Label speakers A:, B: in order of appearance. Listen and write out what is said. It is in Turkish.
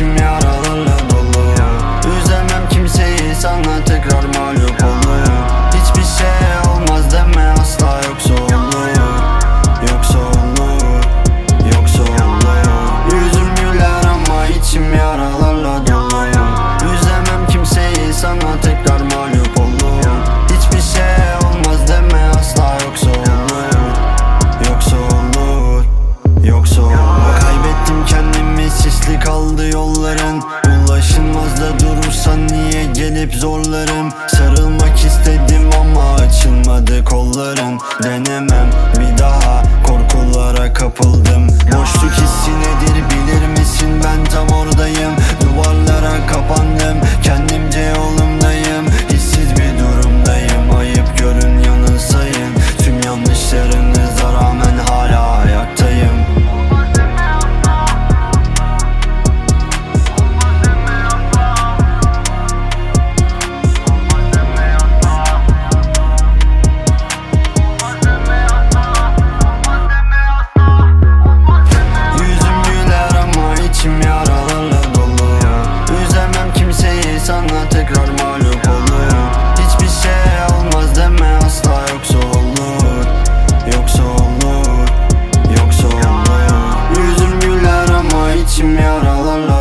A: 지면 all alone kapandı yolların. Ulaşılmazda durursan niye gelip zorlarım? Sarılmak içim yaralarla